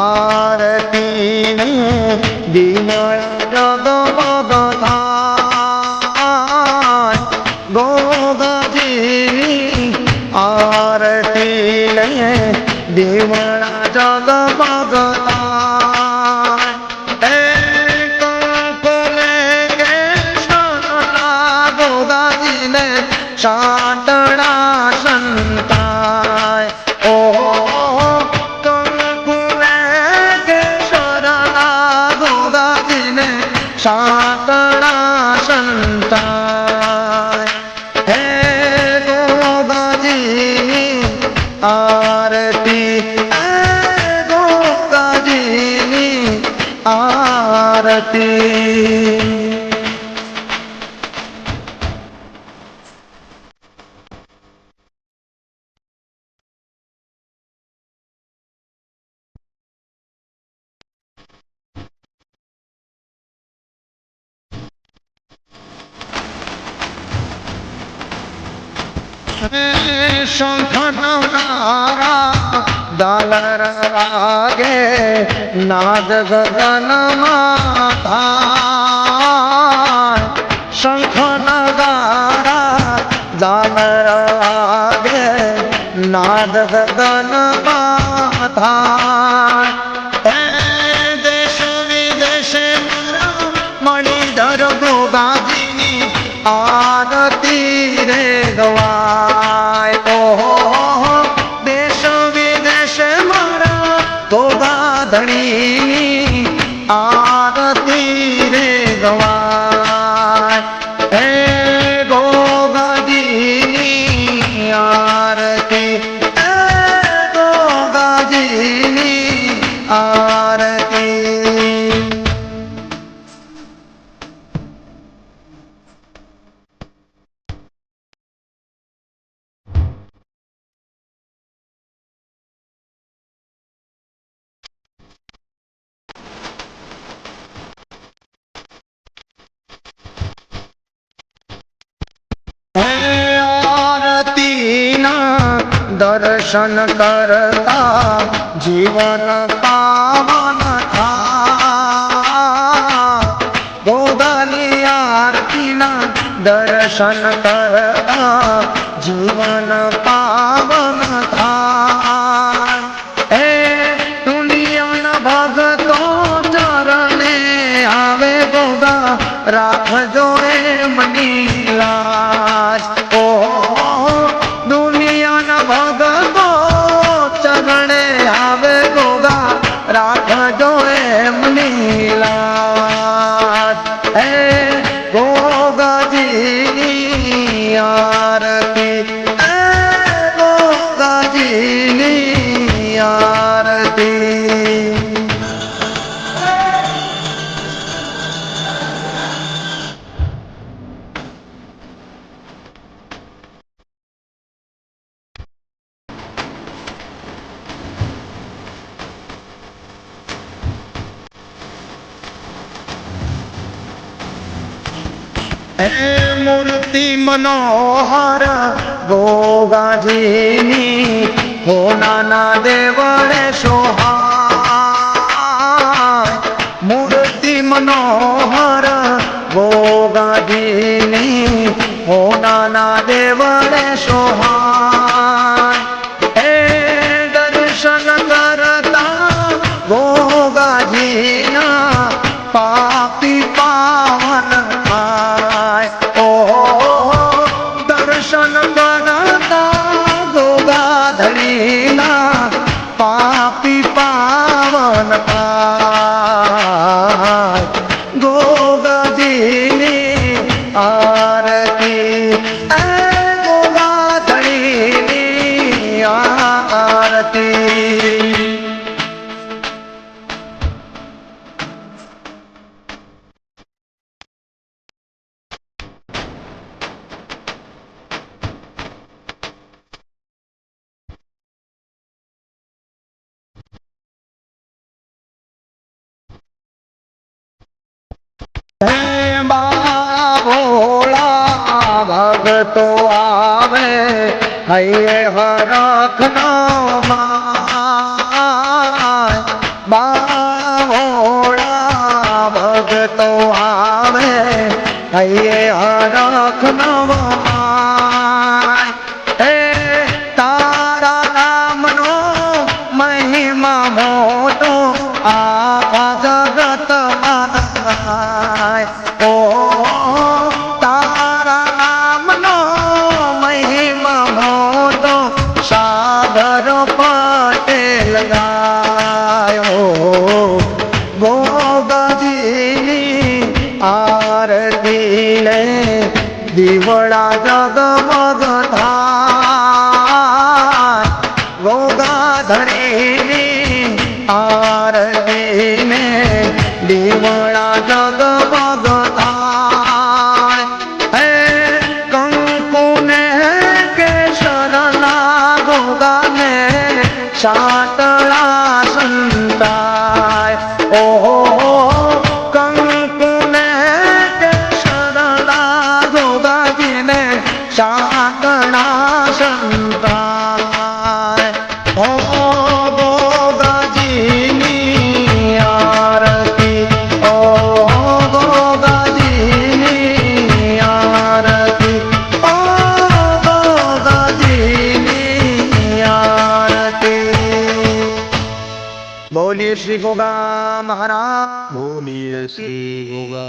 আরতি বিনয় গোদাজি আরতি বিমলা জল বগতা গোদাজি সাটনা সন্তা આરતી શંખનારા દાલર રાગે નાદ ગગન થાય શંખ નગારા દાલર રાગે નાદ ગગન થાય ધણીની આરતી રે ગવાય હે ગોગાજીની આરતી દર્શન કરતા જીવન પાવન ગોદાની આરતીના દર્શન કરતા જીવન પાવન થાય હે દુનિયાના ભગતો ચરણે આવે ગોદા રાખજો એ લાજ હે મૂર્તિ મનોહર ગોગાજીની હો નાના દેવળે સોહાય બા ભોળા ભગતો આવે હૈયે હરખનો માય બાવોળા ભગતો આવે હૈયે હરખનો માય દીવડા જગમગ થાય ગોગાધરીની આરતી ને દીવડા જગમગ થાય હે કંકુને કેસરના ગોગાને સાતળા महाराज भो नोगा